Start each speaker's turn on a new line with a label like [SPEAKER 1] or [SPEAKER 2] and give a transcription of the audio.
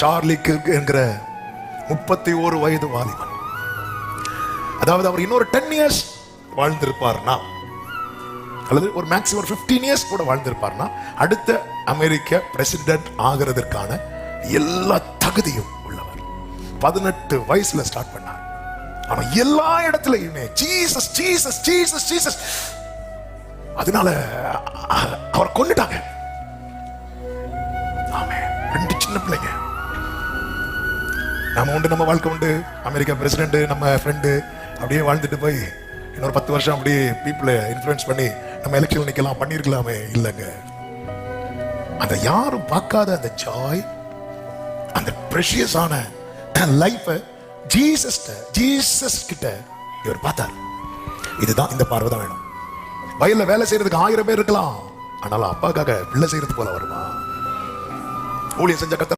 [SPEAKER 1] Charlie Kirk என்கிற முப்பத்தி ஓரு வயது வாலிபன். அதாவது அவர் இன்னொரு டென் இயர்ஸ் வாழ்ந்திருப்பார்னா அல்லது ஒரு மேக்ஸிமம் ஒரு ஃபிஃப்டீன் இயர்ஸ் கூட வாழ்ந்திருப்பார்னா அடுத்த அமெரிக்க பிரசிடென்ட் ஆகிறதுக்கான எல்லா தகுதியும் உள்ளவர். பதினெட்டு வயசுல ஸ்டார்ட் பண்ணார். ஆனா எல்லா இடத்துலயுமே ஜீசஸ் ஜீசஸ் ஜீசஸ் ஜீசஸ் அதனால அவரை கொண்டுட்டாங்க ஆமே ரெண்டு சின்ன பிள்ளைங்க. நம்ம உண்டு நம்ம வாழ்க்கை உண்டு. அமெரிக்கா பிரசிடென்ட் நம்ம ஃப்ரெண்டு அப்படியே வாழ்ந்துட்டு போய் இன்னொரு பத்து வருஷம் அப்படியே பீப்புளை இன்ஃப்ளூயன்ஸ் பண்ணி நம்ம எலெக்ஷன் நிற்கலாம் பண்ணியிருக்கலாமே. இல்லைங்க. அந்த யாரும் பார்க்காத அந்த ஜாய் அந்த ப்ரெஷியஸான லைஃபை ஜீசஸ் ஜீசஸ் கிட்ட இவர் பார்த்தார். இதுதான் இந்த பார்வை தான் வேணும். வயல்ல வேலை செய்யறதுக்கு ஆயிரம் பேர் இருக்கலாம். ஆனாலும் அப்பாக்காக பிள்ளை செய்யறது போல வருமா? ஊழியம் செஞ்ச கத்த